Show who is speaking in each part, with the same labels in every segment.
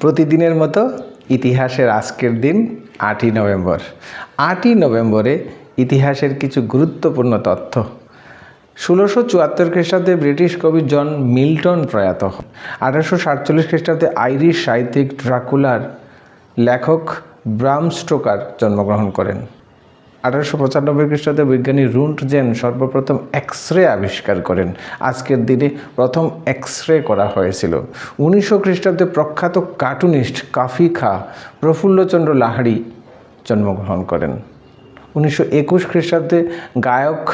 Speaker 1: প্রতিদিনের মতো ইতিহাসের আজকের দিন আটই নভেম্বর। আটই নভেম্বরে ইতিহাসের কিছু গুরুত্বপূর্ণ তথ্য। ষোলোশো চুয়াত্তর খ্রিস্টাব্দে ব্রিটিশ কবি জন মিল্টন প্রয়াত। আঠারোশো সাতচল্লিশ খ্রিস্টাব্দে আইরিশ সাহিত্যিক ড্রাকুলার লেখক ব্রাম স্টোকার জন্মগ্রহণ করেন। আঠারোশো পঁচানব্বই খ্রিস্টাব্দে বিজ্ঞানী রুন্ট জেন সর্বপ্রথম এক্স রে আবিষ্কার করেন। আজকের দিনে প্রথম এক্স রে করা হয়েছিল। উনিশশো খ্রিস্টাব্দে প্রখ্যাত কার্টুনিস্ট কাফি খা প্রফুল্লচন্দ্র লাহাড়ি জন্মগ্রহণ করেন। উনিশশো একুশ খ্রিস্টাব্দে গায়ক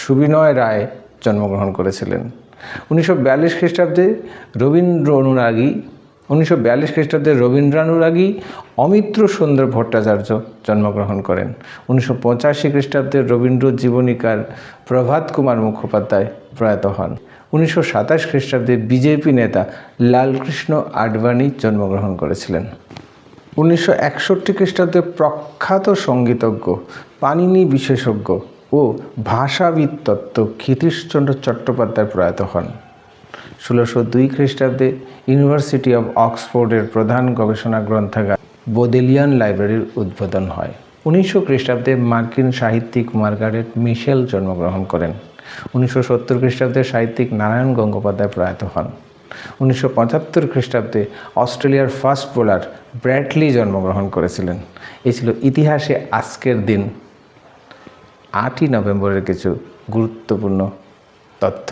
Speaker 1: সুবিনয় রায় জন্মগ্রহণ করেছিলেন। উনিশশো বিয়াল্লিশ খ্রিস্টাব্দে রবীন্দ্র অনুরাগী উনিশশো বিয়াল্লিশ খ্রিস্টাব্দে রবীন্দ্রানুরাগী অমিত্র সুন্দর ভট্টাচার্য জন্মগ্রহণ করেন। উনিশশো পঁচাশি খ্রিস্টাব্দে রবীন্দ্র জীবনীকার প্রভাত কুমার মুখোপাধ্যায় প্রয়াত হন। উনিশশো সাতাশ খ্রিস্টাব্দে বিজেপি নেতা লালকৃষ্ণ আডবাণী জন্মগ্রহণ করেছিলেন। উনিশশো একষট্টি খ্রিস্টাব্দে প্রখ্যাত সঙ্গীতজ্ঞ, পাণিনি বিশেষজ্ঞ ও ভাষাবিদ তত্ত্ব ক্ষিতীশচন্দ্র চট্টোপাধ্যায় প্রয়াত হন। ষোলোশো দুই খ্রিস্টাব্দে ইউনিভার্সিটি অব অক্সফোর্ডের প্রধান গবেষণা গ্রন্থাগার বোদেলিয়ান লাইব্রেরির উদ্বোধন হয়। উনিশশো খ্রিস্টাব্দে মার্কিন সাহিত্যিক মার্গারেট মিশেল জন্মগ্রহণ করেন। উনিশশো সত্তর খ্রিস্টাব্দে সাহিত্যিক নারায়ণ গঙ্গোপাধ্যায় প্রয়াত হন। উনিশশো পঁচাত্তর খ্রিস্টাব্দে অস্ট্রেলিয়ার ফার্স্ট বোলার ব্র্যাডলি জন্মগ্রহণ করেছিলেন। এই ছিল ইতিহাসে আজকের দিন। আটই নভেম্বরের কিছু গুরুত্বপূর্ণ তথ্য।